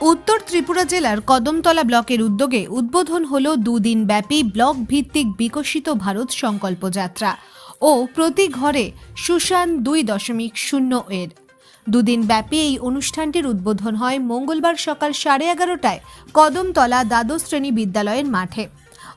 উত্তর ত্রিপুরা জেলার কদমতলা ব্লকের উদ্যোগে উদ্বোধন হল দুদিন ব্যাপী ব্লক ভিত্তিক বিকশিত ভারত সংকল্প যাত্রা ও প্রতি ঘরে সুশান দুই দশমিক শূন্য এর। দুদিন ব্যাপী এই অনুষ্ঠানটির উদ্বোধন হয় মঙ্গলবার সকাল সাড়ে এগারোটায় কদমতলা দ্বাদশ শ্রেণি বিদ্যালয়ের মাঠে।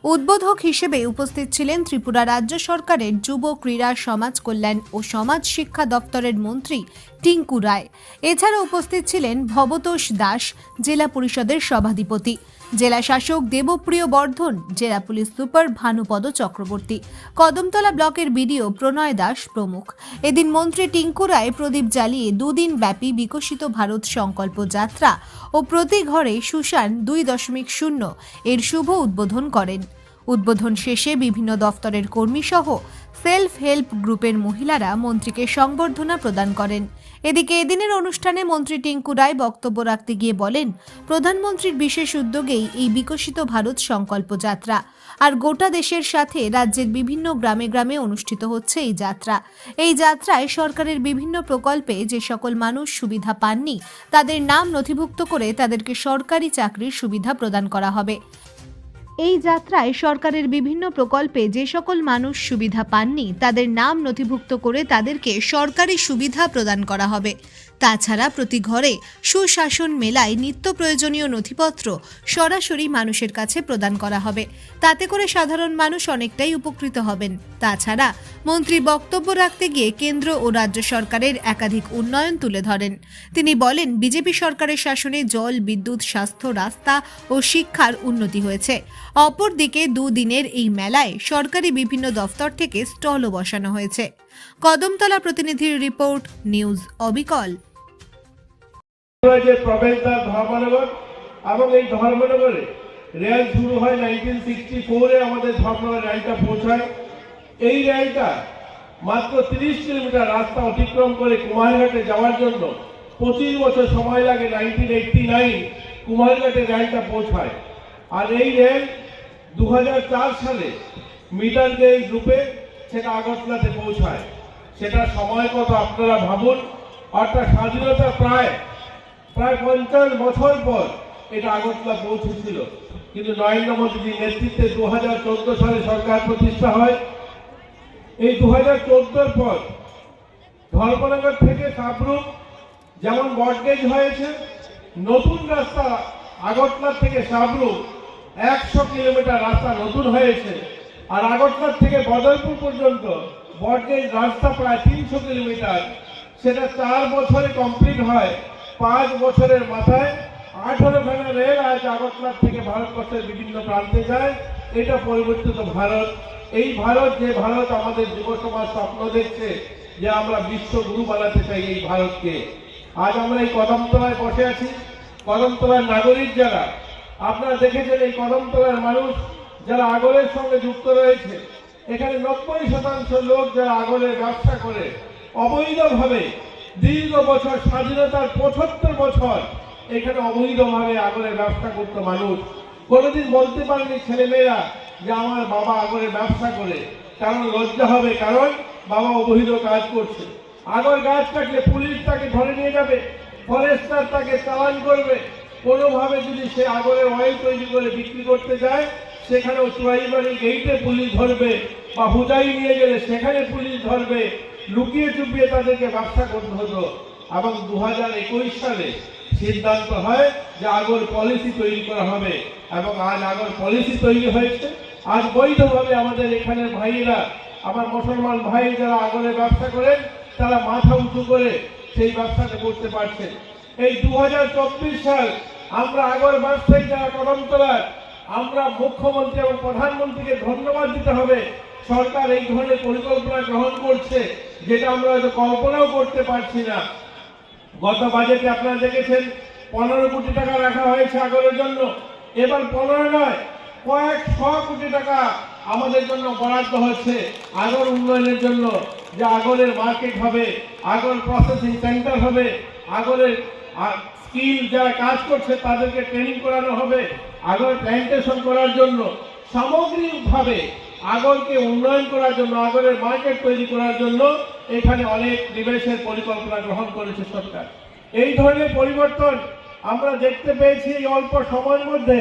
উদ্বোধক হিসেবে উপস্থিত ছিলেন ত্রিপুরা রাজ্য সরকারের যুব ক্রীড়া সমাজ কল্যাণ ও সমাজ শিক্ষা দপ্তরের মন্ত্রী টিঙ্কু রায়। এছাড়া উপস্থিত ছিলেন ভবতোষ দাস, জেলা পরিষদের সভাধিপতি। জেলা শাসক দেবপ্রিয় বর্ধন, জেলা পুলিশ সুপার ভানুপদ চক্রবর্তী, কদমতলা ব্লকের বিডিও প্রণয় দাস প্রমুখ। এদিন মন্ত্রী টিঙ্কু রায় প্রদীপ জ্বালিয়ে দুদিন ব্যাপী বিকশিত ভারত সংকল্প যাত্রা ও প্রতি ঘরে সুশান দুই দশমিক শূন্য এর শুভ উদ্বোধন করেন। উদ্বোধন শেষে বিভিন্ন দফতরের কর্মী সহ সেলফ হেল্প গ্রুপের মহিলারা মন্ত্রীকে সংবর্ধনা প্রদান করেন। এদিকে এদিনের অনুষ্ঠানে মন্ত্রী টিঙ্কু রায় বক্তব্য রাখতে গিয়ে বলেন, প্রধানমন্ত্রীর বিশেষ উদ্যোগেই এই বিকশিত ভারত সংকল্প যাত্রা। আর গোটা দেশের সাথে রাজ্যের বিভিন্ন গ্রামে গ্রামে অনুষ্ঠিত হচ্ছে এই যাত্রা। এই যাত্রায় সরকারের বিভিন্ন প্রকল্পে যে সকল মানুষ সুবিধা পাননি, তাদের নাম নথিভুক্ত করে তাদেরকে সরকারি চাকরির সুবিধা প্রদান করা হবে। এই যাত্রায় সরকারের বিভিন্ন প্রকল্পে যে সকল মানুষ সুবিধা পাননি, তাদের নাম নথিভুক্ত করে তাদেরকে সরকারি সুবিধা প্রদান করা হবে। তাছাড়া প্রতি ঘরে সুশাসন মেলায় নিত্য প্রয়োজনীয় নথিপত্র সরাসরি মানুষের কাছে প্রদান করা হবে। তাতে করে সাধারণ মানুষ অনেকটাই উপকৃত হবেন। তাছাড়া মন্ত্রী বক্তব্য রাখতে গিয়ে কেন্দ্র ও রাজ্য সরকারের একাধিক উন্নয়ন তুলে ধরেন। তিনি বলেন, বিজেপি সরকারের শাসনে জল, বিদ্যুৎ, স্বাস্থ্য, রাস্তা ও শিক্ষার উন্নতি হয়েছে। অপরদিকে দুদিনের এই মেলায় সরকারি বিভিন্ন দফতর থেকে স্টলও বসানো হয়েছে। কদমতলা প্রতিনিধির রিপোর্ট, নিউজ অবিকল। প্রবেশদ্বার এবং এই ধর্মনগরে রেল শুরু হয় নাইনটিন সিক্সটি ফোরে আমাদের ধর্মনগর রেলটা পৌঁছায়। এই রেলটা মাত্র তিরিশ কিলোমিটার রাস্তা অতিক্রম করে কুমারঘাটে যাওয়ার জন্য পঁচিশ বছর সময় লাগে নাইনটিন এইটটি নাইন কুমারঘাটে রেলটা পৌঁছায়। আর এই রেল দু হাজার চার সালে মিটার গেজ রূপে সেটা আগরতলাতে পৌঁছায়। সেটা সময় কত আপনারা ভাবুন? অর্থাৎ স্বাধীনতা প্রায় প্রায় পঞ্চাশ বছর পর এটা আগরতলা পৌঁছেছিল। কিন্তু নরেন্দ্র মোদীজির নেতৃত্বে দু হাজার চোদ্দ সালে সরকার প্রতিষ্ঠা হয়। এই দু হাজার পর ধর্মনগর থেকে সাবরুম যেমন বটগেজ হয়েছে, নতুন রাস্তা আগরতলা থেকে সাবরুম একশো কিলোমিটার রাস্তা নতুন হয়েছে। আর আগরতলা থেকে বদরপুর পর্যন্ত বটগেজ রাস্তা প্রায় তিনশো কিলোমিটার। সেটা চার বছরে কমপ্লিট হয়। পাঁচ বছরের মাথায় আঠারো খানা রেল আজ আগরতলা থেকে ভারতবর্ষের বিভিন্ন প্রান্তে যায়। এটা পরিবর্তিত ভারত। এই ভারত, যে ভারত আমাদের যুব সমাজ স্বপ্ন দেখছে যে আমরা বিশ্ব বিশ্বগুরু বানাতে চাই এই ভারতকে। আজ আমরা এই কদমতলায় বসে আছি। কদমতলার নাগরিক যারা আপনারা দেখেছেন এই কদমতলার মানুষ যারা আগরের সঙ্গে যুক্ত রয়েছে, এখানে নব্বই শতাংশ লোক যারা আগরের ব্যবসা করে, অবৈধভাবে দীর্ঘ বছর স্বাধীনতার পঁচাত্তর বছর এখানে অবৈধভাবে আগরের ব্যবসা করত মানুষ। কোনোদিন বলতে পারেনি ছেলেমেয়েরা যে আমার বাবা আগরের ব্যবসা করে, কারণ লজ্জা হবে, কারণ বাবা অবৈধ কাজ করছে। আগর গাছ কাটলে পুলিশ তাকে ধরে নিয়ে যাবে, ফরেস্টার তাকে চালান করবে কোনোভাবে যদি সে আগরের অয়েল তৈরি করে বিক্রি করতে যায়, সেখানেও চুয়াইবাড়ি গেইটে পুলিশ ধরবে বা হুদাই নিয়ে গেলে সেখানে পুলিশ ধরবে, লুকিয়ে চুপিয়ে তাদেরকে ব্যবসা করতে হতো। এবং দু হাজার একুশ সালে সিদ্ধান্ত হয় যে আগর পলিসি তৈরি করা হবে। এবং আজ আগর পলিসি তৈরি হয়েছে। আজ বৈধভাবে আমাদের এখানের ভাইয়েরা, আমার মুসলমান ভাই যারা আগরে ব্যবসা করেন, তারা মাথা উঁচু করে সেই ব্যবসাটা করতে পারছেন। এই দু হাজার চব্বিশ সাল আমরা আগর ব্যবসায়ী যারা কদম তোলার, আমরা মুখ্যমন্ত্রী এবং প্রধানমন্ত্রীকে ধন্যবাদ দিতে হবে। সরকার এই ধরনের পরিকল্পনা গ্রহণ করছে, যেটা আমরা হয়তো কল্পনাও করতে পারছি না। গত বাজেটে আপনারা দেখেছেন, পনেরো কোটি টাকা রাখা হয়েছে আগরের জন্য। এবার পনেরো নয়, কয়েক শ কোটি টাকা আমাদের জন্য বরাদ্দ হচ্ছে আগর উন্নয়নের জন্য, যে আগরের মার্কেট হবে, আগর প্রসেসিং সেন্টার হবে, আগরের স্কিল যারা কাজ করছে তাদেরকে ট্রেনিং করানো হবে, আগর প্ল্যান্টেশন করার জন্য, সামগ্রিকভাবে আগরকে উন্নয়ন করার জন্য, আগরের মার্কেট তৈরি করার জন্য এখানে অনেক নিবেশের পরিকল্পনা গ্রহণ করেছে সরকার। এই ধরনের পরিবর্তন আমরা দেখতে পেয়েছি অল্প সময়ের মধ্যে।